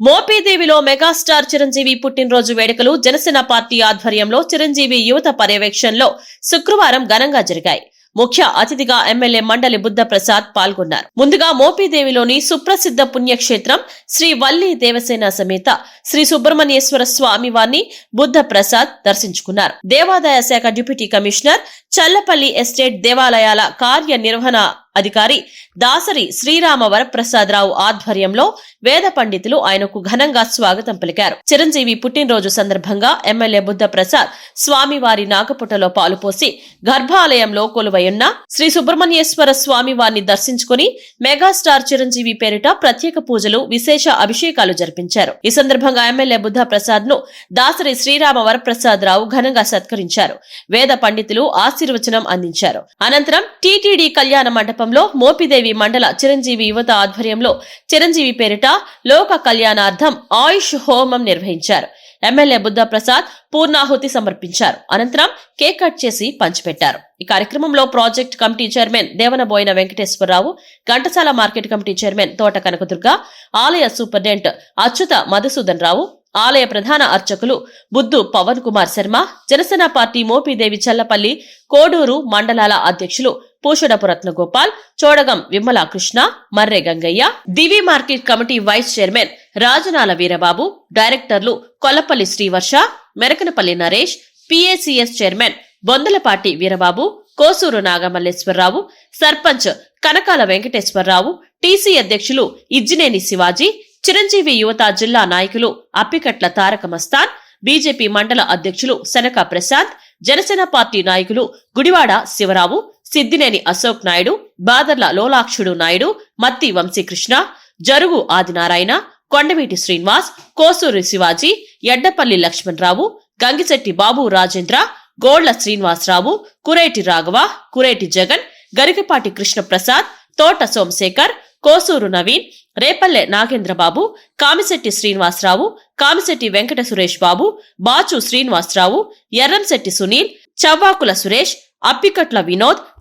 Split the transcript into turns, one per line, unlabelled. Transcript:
మోపీదేవిలో megastar Chiranjeevi పుట్టినరోజు వేడుకలు Janasena party ఆధ్వర్యంలో చిరంజీవి యువత పర్యవేక్షణలో శుక్రవారం ఘనంగా జరిగాయి. ముఖ్య అతిథిగా ఎమ్మెల్యే మండలి బుద్ధ ప్రసాద్ పాల్గొన్నారు. ముందుగా మోపీదేవిలోని సుప్రసిద్ధ పుణ్యక్షేత్రం శ్రీ వల్లి దేవసేన సమేత శ్రీ సుబ్రహ్మణ్యేశ్వర స్వామి వారిని బుద్ధ ప్రసాద్ దర్శించుకున్నారు. దేవాదాయ శాఖ డిప్యూటీ కమిషనర్ చల్లపల్లి ఎస్టేట్ దేవాలయాల కార్యనిర్వహణ అధికారి దాసరి శ్రీరామ వరప్రసాదరావు ఆధ్వర్యంలో వేద పండితులు ఆయనకు ఘనంగా స్వాగతం పలికారు. చిరంజీవి పుట్టినరోజు సందర్భంగా ఎమ్మెల్యే బుద్ధ ప్రసాద్ స్వామివారి నాగపుటలో పాలుపోసి గర్భాలయంలో కొలువయున్న శ్రీ సుబ్రహ్మణ్యేశ్వర స్వామి వారిని దర్శించుకుని మెగాస్టార్ చిరంజీవి పేరిట ప్రత్యేక పూజలు విశేష అభిషేకాలు జరిపించారు. ఈ సందర్భంగా ఎమ్మెల్యే బుద్ధ ప్రసాద్ను దాసరి శ్రీరామ వరప్రసాదరావు ఘనంగా సత్కరించారు. వేద పండితులు ఆశీర్వచనం అందించారు. అనంతరం టీటీడీ కళ్యాణ మండపం మండపంలో మోపిదేవి మండల చిరంజీవి యువత ఆధ్వర్యంలో చిరంజీవి పేరిట లోక కళ్యాణార్థం ఆయుష్ హోమం నిర్వహించారు. ఎమ్మెల్యే బుద్ధ ప్రసాద్ పూర్ణాహుతి సమర్పించారు. అనంతరం కేక్ కట్ చేసి పంచిపెట్టారు. ఈ కార్యక్రమంలో project committee chairman Devanaboina Venkateswararao Ghantasala market committee chairman Thota Kanakadurga ఆలయ సూపరింటెండెంట్ అచ్యుత మధుసూదన్ రావు ఆలయ ప్రధాన అర్చకులు బుద్ధు పవన్ కుమార్ శర్మ జనసేన పార్టీ మోపిదేవి చల్లపల్లి కోడూరు మండలాల అధ్యక్షులు Pushadapu Ratnagopal Chodagam Vimala Krishna Marre Gangaiah Divi market committee vice chairman Rajanala Veerababu డైరెక్టర్లు Kollapalli Srivarsha Merakanapalli Naresh PACS chairman Bondalapati Veerababu Kosuru Nagamalleswararao sarpanch Kanakala Venkateswararao TC అధ్యక్షులు ఇజ్జినేని శివాజీ చిరంజీవి యువత జిల్లా నాయకులు అప్పికట్ల తారక మస్తాన్ బీజేపీ మండల అధ్యక్షులు శనక ప్రశాంత్ జనసేన పార్టీ నాయకులు గుడివాడ శివరావు సిద్దినేని అశోక్ నాయుడు బాదర్ల లోలాక్షుడు నాయుడు మత్తి వంశీకృష్ణ జరుగు ఆదినారాయణ కొండవీటి శ్రీనివాస్ కోసూరి శివాజీ ఎడ్డపల్లి లక్ష్మణరావు గంగిశెట్టి బాబు రాజేంద్ర గోళ్ళ శ్రీనివాసరావు కురేటి రాఘవ కురేటి జగన్ గరికపాటి కృష్ణప్రసాద్ తోట సోమశేఖర్ కోసూరు నవీన్ రేపల్లె నాగేంద్రబాబు కామిశెట్టి శ్రీనివాసరావు కామిశెట్టి వెంకట సురేష్ బాబు బాచు శ్రీనివాసరావు ఎర్రంశెట్టి సునీల్ చవ్వాకుల సురేష్ అప్పికట్ల వినోద్